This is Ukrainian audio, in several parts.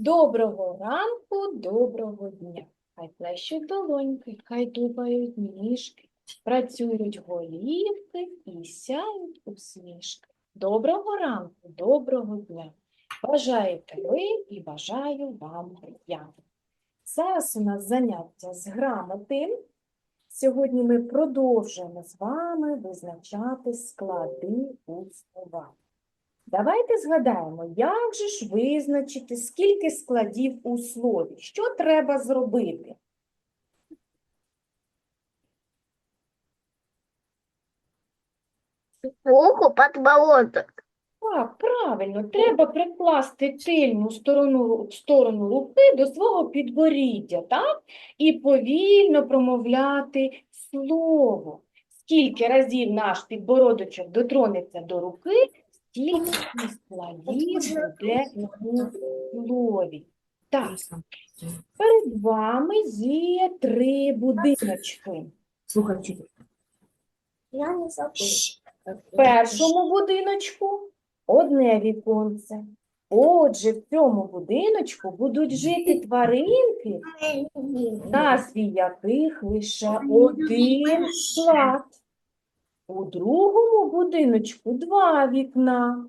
Доброго ранку, доброго дня. Хай плещуть долоньки, хай тупають ніжки, працюють голівки і сяють усмішки. Доброго ранку, доброго дня. Бажаєте ви і бажаю вам я. Зараз у нас заняття з грамоти. Сьогодні ми продовжуємо з вами визначати склади у словах. Давайте згадаємо, як же ж визначити, скільки складів у слові? Що треба зробити? Руку подбородок. Так, правильно, треба прикласти тильну сторону, сторону руки до свого підборіддя, так? І повільно промовляти слово. Скільки разів наш підбородочок дотронеться до руки, стільки і складів буде у слові. Так, перед вами є три будиночки. Слухай, вчитель. Я не забыл. В першому будиночку одне віконце. Отже, в цьому будиночку будуть жити тваринки, назві яких лише один склад. У другому будиночку два вікна.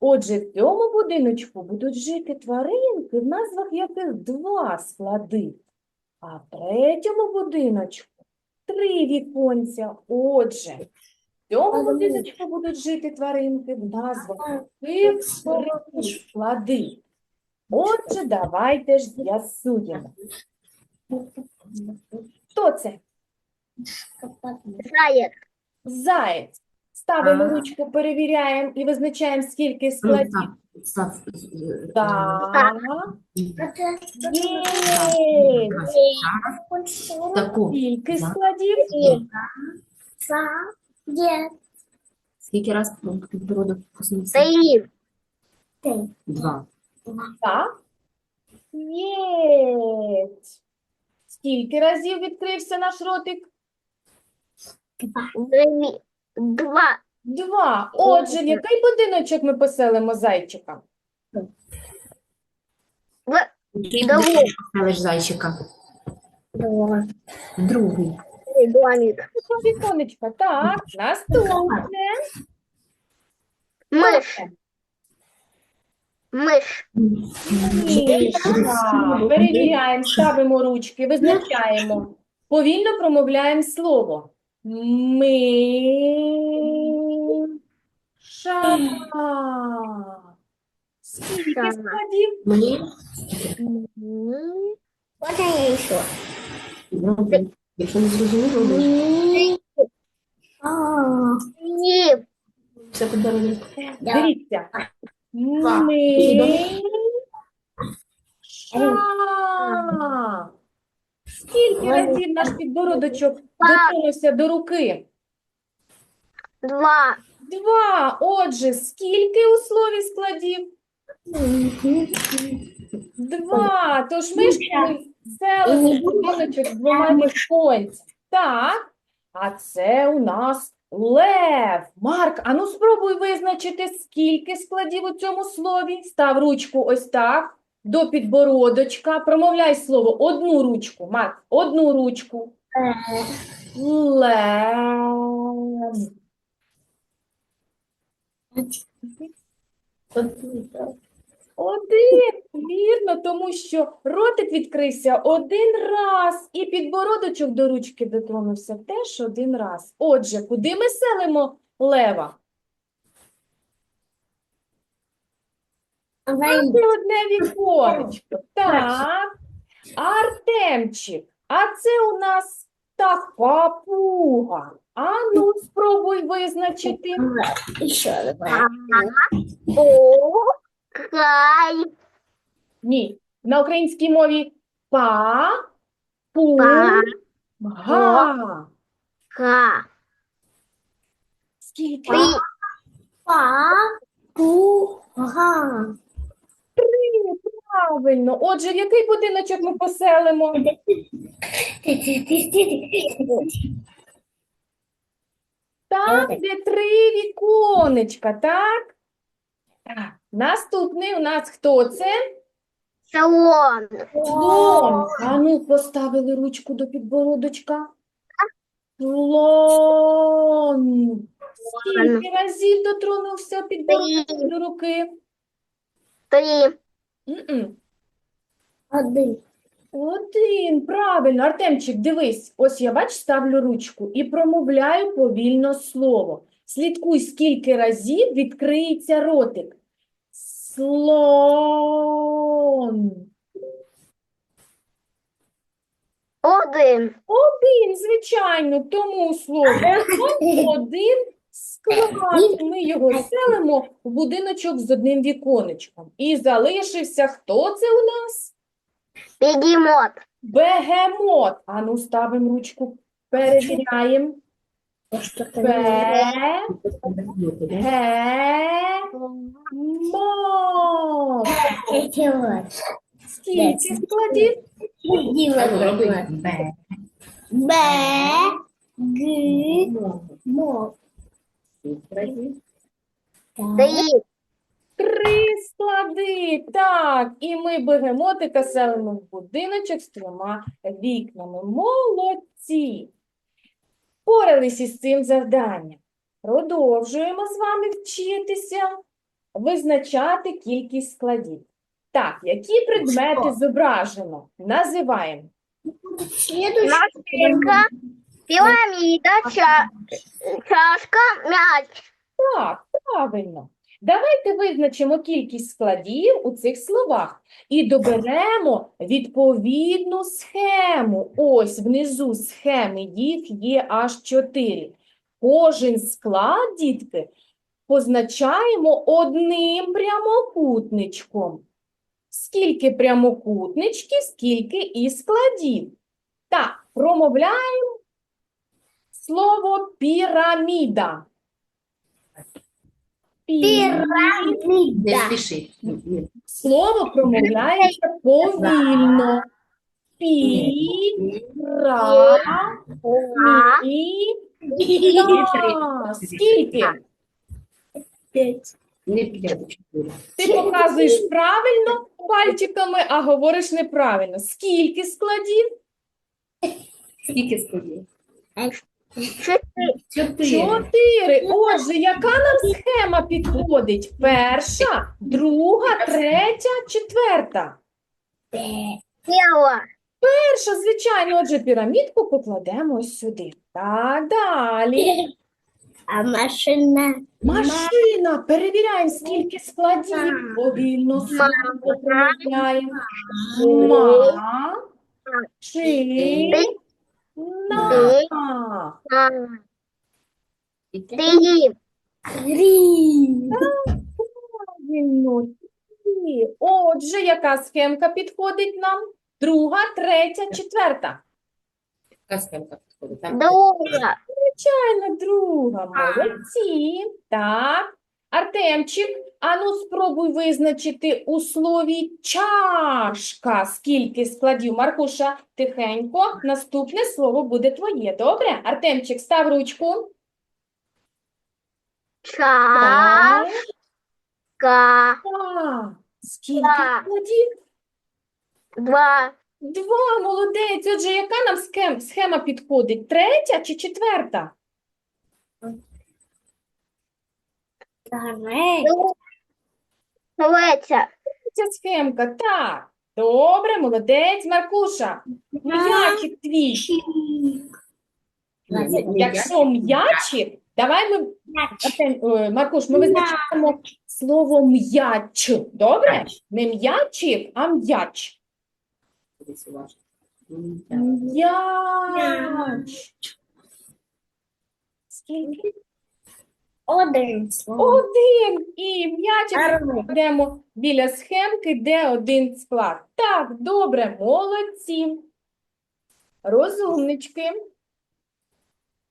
Отже, в цьому будиночку будуть жити тваринки, в назвах яких два склади. А в третьому будиночку три віконця. Отже, в цьому будиночку будуть жити тваринки, в назвах яких три склади. Отже, давайте ж з'ясуємо. Хто це? Заяц. Заєць. Ставимо Ага. ручку, перевіряємо і визначаємо, скільки складів. Став. Так. Є. Таку. Скільки Так. складів? Заяц. Скільки раз підбородок коснувся? Три. Два. Так. Є. Скільки разів відкрився наш ротик? Два. Два. Отже, в який будиночок ми поселимо зайчика? В- Який Давай. будинок поставиш зайчика? Два. Другий. Домик. Віконечко. Так, наступне. Миш. Миш. Перевіряємо, ставимо ручки, визначаємо. Повільно промовляємо слово. Миша. Скільки складів? Ми. Вот я еще. Якщо не зрозуміло, вибач. Ні. Це підбородок. Дивіться. Два. Миша. Скільки разів наш підбородочок дотронувся до руки? Два. Два. Отже, скільки у слові складів? Два. Тож мишки селили будиночок з двома віконцями. Так. А це у нас лев. Марк, а ну спробуй визначити, скільки складів у цьому слові. Став ручку ось так. До підбородочка. Промовляй слово одну ручку. Марк, одну ручку. Лев. Один, вірно, тому що ротик відкрився один раз, і підбородочок до ручки дотронувся теж один раз. Отже, куди ми селимо лева? Одне віконечко. Так. Артемчик, а це у нас птах папуга. А ну, спробуй визначити. Кай. Ні, на українській мові па, пу, га. Ка. Скільки? Па. Пу. Га. Правильно. Отже, в який будиночок ми поселимо? Там, де три віконечка, так? Так. Наступний у нас хто це? Слон. Слон. А ну, поставили ручку до підбородочка. Слон. Скільки разів дотронувся підбородок до руки? Три. М-м. Один. Один, правильно. Артемчик, дивись, ось я, бач, ставлю ручку і промовляю повільно слово. Слідкуй, скільки разів відкриється ротик. Слон. Один. Один, звичайно, тому слово «слон» один склад. Ми його селимо в будиночок з одним віконечком. І залишився хто це у нас? Бегемот. Бегемот. А ну ставимо ручку, перевіряємо. Бе, ге. Скільки складів? Б. Б. Три. Три склади. Так, і ми бегемотика селимо в будиночок з трьома вікнами. Молодці. Порались із цим завданням. Продовжуємо з вами вчитися визначати кількість складів. Так, які предмети зображено? Називаємо. Машинка. Пирамида. Ча... Чашка. Мяч. Так, правильно. Давайте визначимо кількість складів у цих словах і доберемо відповідну схему. Ось внизу схеми їх є аж чотири. Кожен склад, дітки, позначаємо одним прямокутничком. Скільки прямокутничків, скільки і складів. Так, промовляємо слово піраміда. Пі- Не спіши. Слово промовляється повільно. Пі, ра, Два. мі, ра. Скільки? Не п'ять. Ти показуєш правильно пальчиками, а говориш неправильно. Скільки складів? Скільки складів? Четыре. Чотири. Чотири. Отже, яка нам схема підходить? Перша, друга, третя, четверта. Перша, звичайно, отже, пірамідку покладемо ось сюди. Так, далі. А машина. Машина. Перевіряємо, скільки складів. Повільно слово. Ма. Чи. На. Три. Правильно. Ті. Отже, яка схемка підходить нам? Друга, третя, четверта. Яка схемка підходить? Там Друга. Звичайно, друга. Молодці. Так. Артемчик, ану спробуй визначити у слові чашка. Скільки складів? Маркуша, тихенько. Наступне слово буде твоє. Добре? Артемчик, став ручку. Чашка. Так. Скільки Так. складів? Два. Два, молодець. Отже, яка нам схем, схема підходить? Третя чи четверта? Третя. Ця схемка, так. Добре, молодець, Маркуша. М'ячик твій. Якщо м'ячик, давай ми, е, Маркуш, ми визначаємо слово м'яч. Добре? Не м'ячик, а м'яч. М'яч. Скільки? Один. Один. І м'ячик Йдемо біля схемки, де один склад. Так, добре, молодці. Розумнички.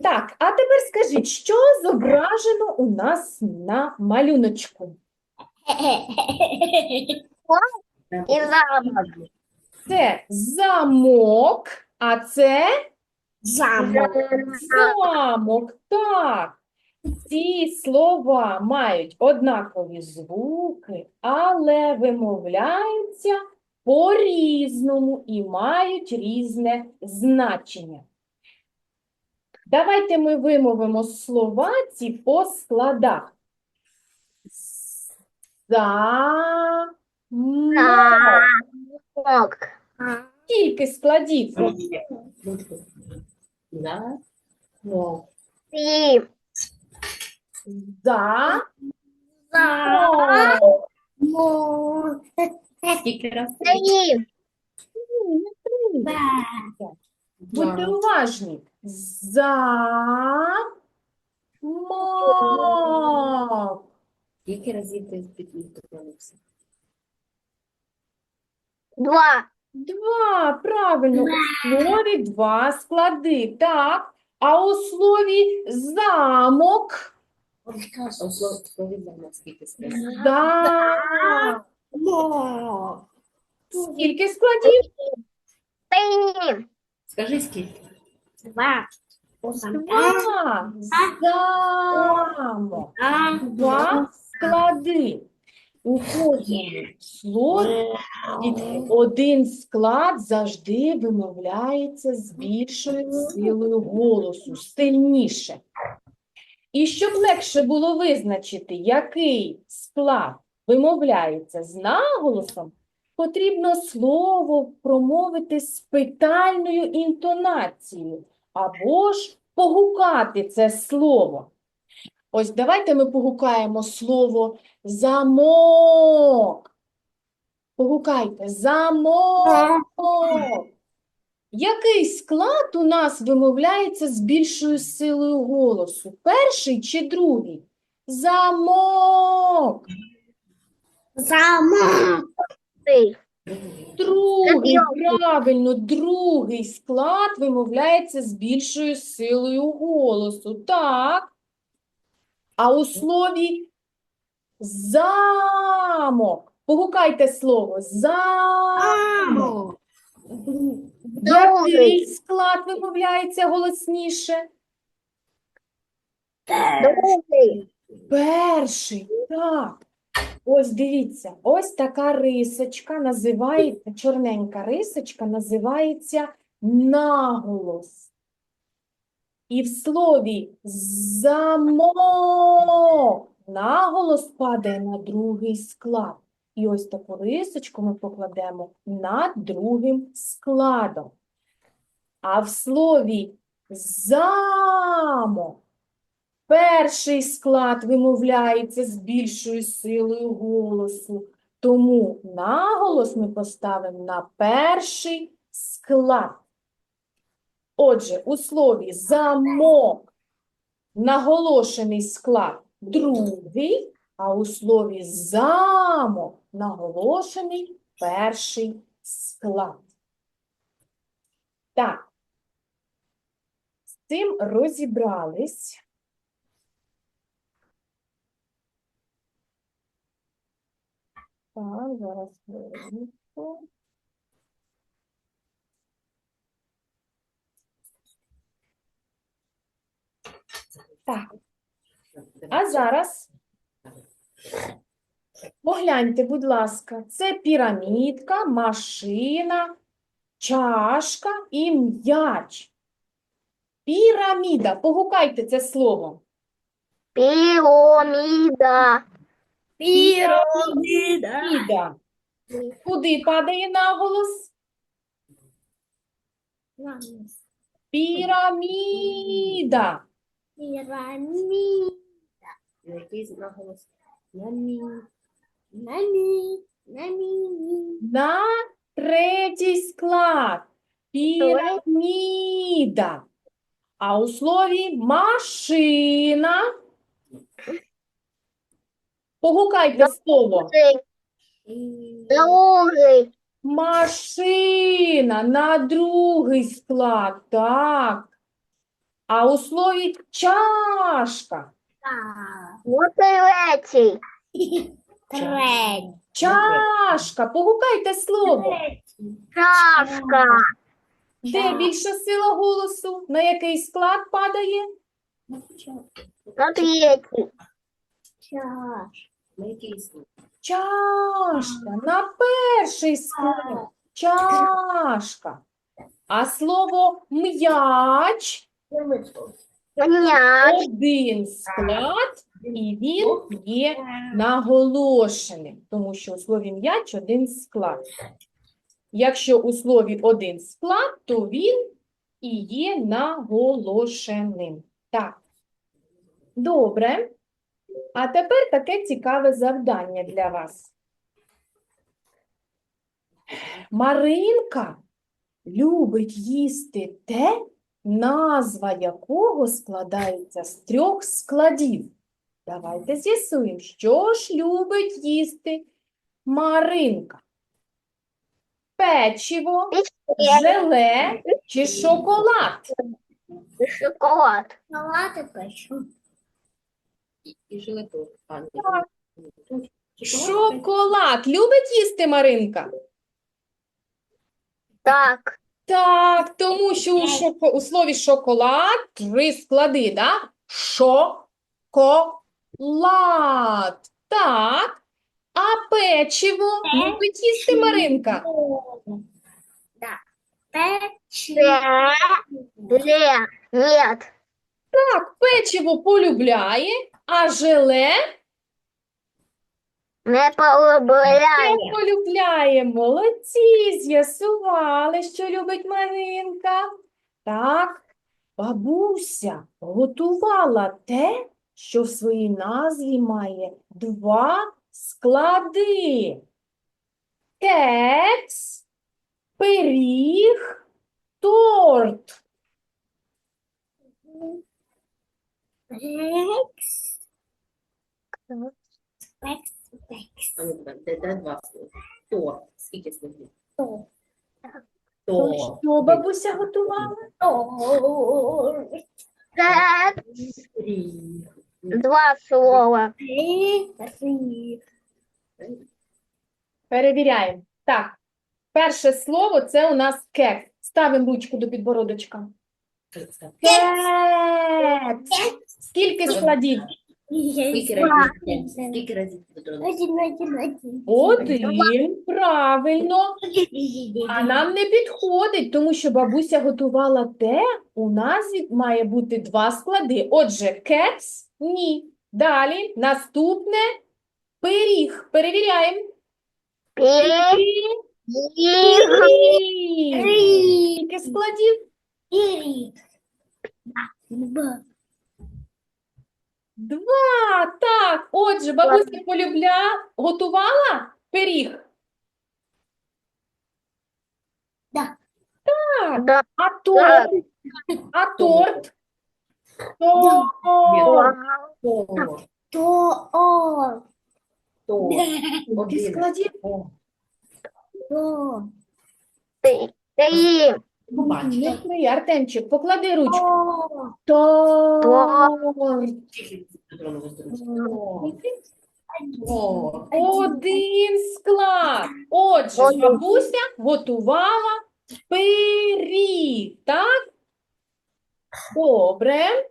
Так, а тепер скажіть, що зображено у нас на малюночку? І замок. Це замок, а це Замок. замок. Так. Ці слова мають однакові звуки, але вимовляються по-різному і мають різне значення. Давайте ми вимовимо слова ці по складах. Замок. Скільки складів? Ручку. За. Сім. За За. Скільки раз? Сім. Ні, три. Будьте уважні. За мок. Скільки разів ти доклонився? Два. Два, правильно, у слові два склади, так. А у слові замок, А у слові слові замок скільки складів? Мок. Скільки складів? Сім. Скажи скільки? Два. Два. Замок. Два склади. У кожному слові один склад завжди вимовляється з більшою силою голосу, сильніше. І щоб легше було визначити, який склад вимовляється з наголосом, потрібно слово промовити з питальною інтонацією або ж погукати це слово. Ось давайте ми погукаємо слово замок. Погукайте замок. Який склад у нас вимовляється з більшою силою голосу? Перший чи другий? Замок. Замок. Другий, правильно, другий склад вимовляється з більшою силою голосу. Так. А у слові замок. Погукайте слово замок. Другий. склад вимовляється голосніше? Другий. Перший, так. Ось дивіться, ось така рисочка називається, чорненька рисочка називається наголос. І в слові замок наголос падає на другий склад. І ось таку рисочку ми покладемо над другим складом. А в слові замок Перший склад вимовляється з більшою силою голосу, тому наголос ми поставимо на перший склад. Отже, у слові замок наголошений склад другий, а у слові замок наголошений перший склад. Так, з цим розібрались. Так, зараз хвилинку. Так, а зараз погляньте, будь ласка, це пірамідка, машина, чашка і м'яч. Піраміда. Погукайте це слово. Піраміда. Піраміда. Куди падає наголос? Піраміда. Піраміда. Який наголос? На мі. Намі. Намі. На третій склад. Піраміда. А у слові машина. Погукайте слово. Другий. Машина на другий склад. Так. А у слові чашка. Вот третій. Третій. Чашка. Погукайте слово. Чашка. Де більша сила голосу? На який склад падає? На третій. На? Чашка. На перший склад. Чашка. А слово м'яч Мяч. Один склад, і він є наголошеним, тому що у слові м'яч один склад. Якщо у слові один склад, то він і є наголошеним. Так. Добре. А тепер таке цікаве завдання для вас. Маринка любить їсти те, назва якого складається з трьох складів. Давайте з'ясуємо, що ж любить їсти Маринка. Печиво, желе чи шоколад? Шоколад. Печу. І. Шоколад. Шоколад. Любить їсти Маринка? Так. Так, тому що у, шоко... у слові шоколад три склади, да? Шоколад. Так. А печиво любить їсти Маринка? Нет. Так, печиво полюбляє, а желе Не полюбляє. не полюбляє. Молодці, з'ясували, що любить Маринка. Так, бабуся готувала те, що в своїй назві має два склади. Кекс, пиріг, торт. Пекс. Пекс. Пекс. Ну, А ну, давай, де, де два слова? Торт. Скільки слів? То. То Торт. що бабуся готувала? Торт. Пиріг. Два слова. Пиріг. Перевіряємо. Так, перше слово це у нас кекс. Ставимо ручку до підбородочка. Кекс. Скільки складів? Скільки разів? Скільки разів Петро? Один, один, один. Один. Правильно. А нам не підходить, тому що бабуся готувала те, у назві має бути два склади. Отже, кекс – ні. Далі, наступне – пиріг. Перевіряємо. Пиріг. Пиріг. Скільки складів? Два, так. Отже, бабуся полюбля, готувала пиріг? Да. Так. Да. А торт? А торт? Торт. Торт. То. Торт. Скільки Один. Три. побачите. Три, Артемчик, поклади ручку. Торт. Один склад. Отже, бабуся готувала пиріг, так? Добре.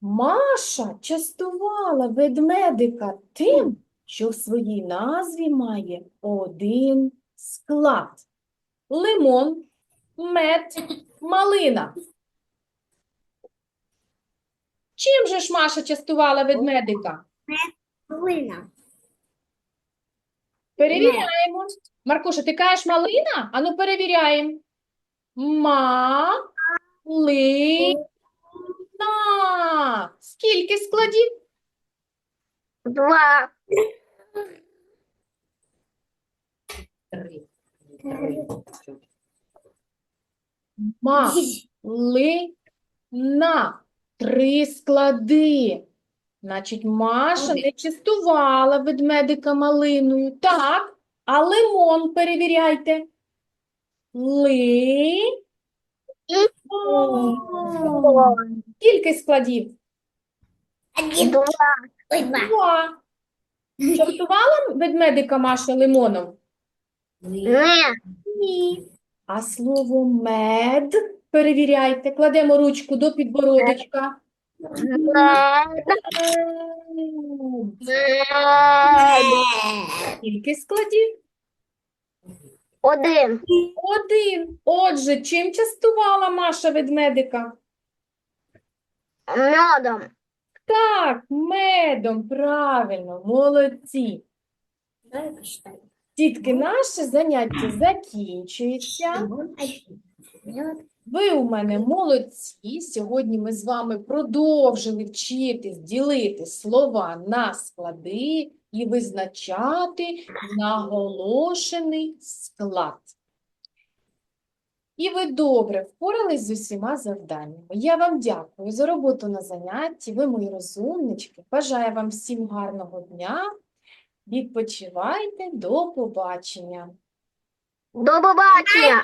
Маша частувала ведмедика тим, що в своїй назві має один склад. Лимон, мед, малина. Чим же ж Маша частувала ведмедика? Малина. Перевіряємо. Маркуша, ти кажеш малина? Ану, перевіряємо. Малина. Скільки складів? Два. Три. Малина. Три склади. Значить, Маша не частувала ведмедика малиною. Так, а лимон перевіряйте. Ли. Скільки складів? Два. Два. Два. Частувала ведмедика Маша лимоном? Ні. А слово мед перевіряйте. Кладемо ручку до підбородочка. Не. Скільки складів? Один. Один. Отже, чим частувала Маша ведмедика? Медом. Так, медом, правильно, молодці. Давай посчитаем. Дітки, наше заняття закінчується. Ви у мене молодці. Сьогодні ми з вами продовжили вчитись ділити слова на склади і визначати наголошений склад. І ви добре впорались з усіма завданнями. Я вам дякую за роботу на занятті. Ви мої розумнички. Бажаю вам всім гарного дня. Відпочивайте, до побачення. До побачення.